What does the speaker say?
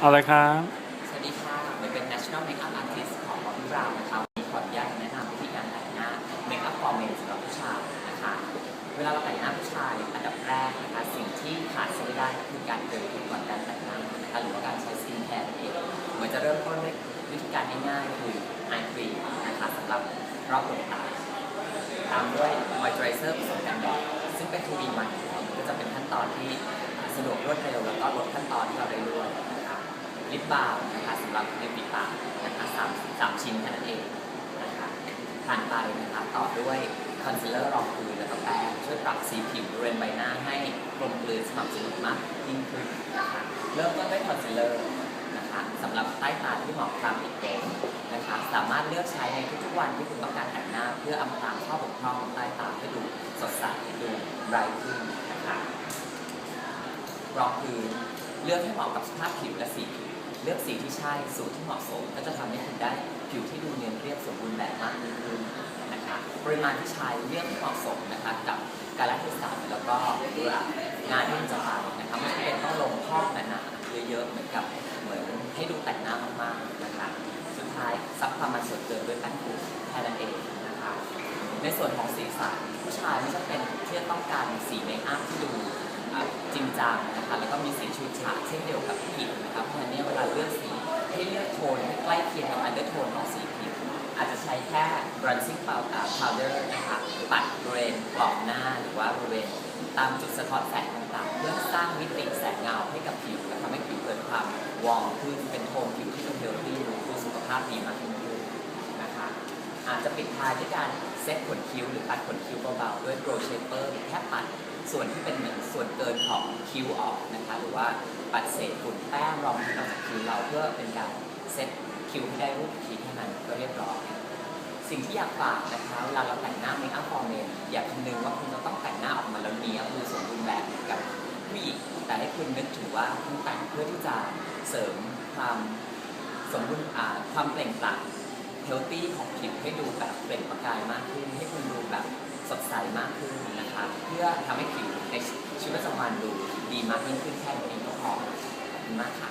เอาเลยครับ สวัสดีค่ะผมเป็น National Makeup Artist ของบอ b บี้บราวน์นะคะวันนี้ขออนุญาตแนะนำวิธีการแต่งหน้า Makeup for Men สำหรับผู้ชายนะคะ เวลาเราแต่งหน้าผู้ชายอันดับแรกนะคะ สิ่งที่ขาดไม่ได้คือการเติมผิวก่อนการแต่งหน้านะคะหรือว่าการใช้สกินแคร์นั่นเองเหมือนจะเริ่มต้นด้วยวิธีการง่ายๆคือ eye cream นะคะสำหรับรอบดวงตาตามด้วย moisturizer ผสมกันแดดซึ่งเป็น2 in 1อยู่แล้วก็จะเป็นขั้นตอนที่สะดวกรวดเร็วแล้วก็ลดขั้นตอนที่เราได้ด้วยนะคะ ลิปบาล์นะคะสำหรับริมฝีปากนะคะสามสามชิ้นแค่นั้นเองนะคะผ่านไปนะคะต่อด้วยคอนซีลเลอร์รองพื้นแล้วก็แป้งช่วยปรับสีผิวบริเวณใบหน้าให้กลมกลืนสม่ำเสมอมากยิ่งขึ้นนะคะเริ่มต้นด้วยคอนซีลเลอร์นะคะสำหรับใต้ตาที่เหมาะคล้ำอีกเองนะคะสามารถเลือกใช้ในทุกๆวันที่คุณต้องการแต่งหน้า เพื่ออำพรางข้อบกพร่องของใต้ตาให้ดูสดใสดูไบรท์ขึ้นนะคะรองพื้นเลือกให้เหมาะกับสภาพผิวและสีผิว เลือกสีที่ใช่สูตรที่เหมาะสม ก็จะทำให้คุณได้ผิวที่ดูเนียนเรียบสมบูรณ์แบบมากยิ่งขึ้นนะคะปริมาณที่ใช้เลือกให้เหมาะสมนะคะกับกาลเทศะแล้วก็งานที่จะไปนะคะไม่จำเป็นต้องลงพอกหนาๆเยอะๆเหมือนกับเหมือนให้ดูแต่งหน้ามากๆนะคะสุดท้ายซับความมันสดเกินด้วยแป้งฝุ่นแค่นั้นเองนะคะในส่วนของสีสันผู้ชายไม่จำเป็นที่จะต้องการสีเมคอัพที่ดูจริงจังนะคะแล้วก็มีสีฉูดฉาดเช่นเดียวกับผู้หญิงนะครับเพราะ แค่ bronzing powder นะคะ ปัดบริเวณกรอบหน้าหรือว่าบริเวณตามจุดสะท้อนแสงต่างๆ เพื่อสร้างมิติแสงเงาให้กับผิวและทำให้ผิวเกิดความวอร์มขึ้นเป็นโทนผิวที่ดูเฮลตี้ดูสุขภาพดีมากยิ่งขึ้นนะคะ อาจจะปิดท้ายด้วยการเซ็ตขนคิ้วหรือปัดขนคิ้วเบาๆด้วย Grow Shaper หรือแค่ปัดส่วนที่เป็นเหมือนส่วนเกินของคิ้วออกนะคะ หรือว่าปัดเศษฝุ่นแป้งรองที่ออกจากคิ้วเราเพื่อเป็นการเซ็ตคิ้วให้ได้รูปคิ้วให้มันก็เรียบร้อย สิ่งที่อยากฝากนะคะเวลาเราแต่งหน้าเมคอัพฟอร์เมนอย่าคำนึงว่าคุณจะต้องแต่งหน้าออกมาแล้วเนี้ยดูสมบูรณ์แบบกับผู้หญิงแต่ให้คุณนึกถึงว่าคุณแต่งเพื่อที่จะเสริมความสมบูรณ์ความเปล่งปลั่งเฮลตี้ของผิวให้ดูแบบเปล่งประกายมากขึ้น ให้คุณดูแบบสดใสมากขึ้นนะคะเพื่อทำให้ผิวในชีวิตประจำวันดูดีมากยิ่งขึ้นแค่นี้ก็พอขอบคุณมากค่ะ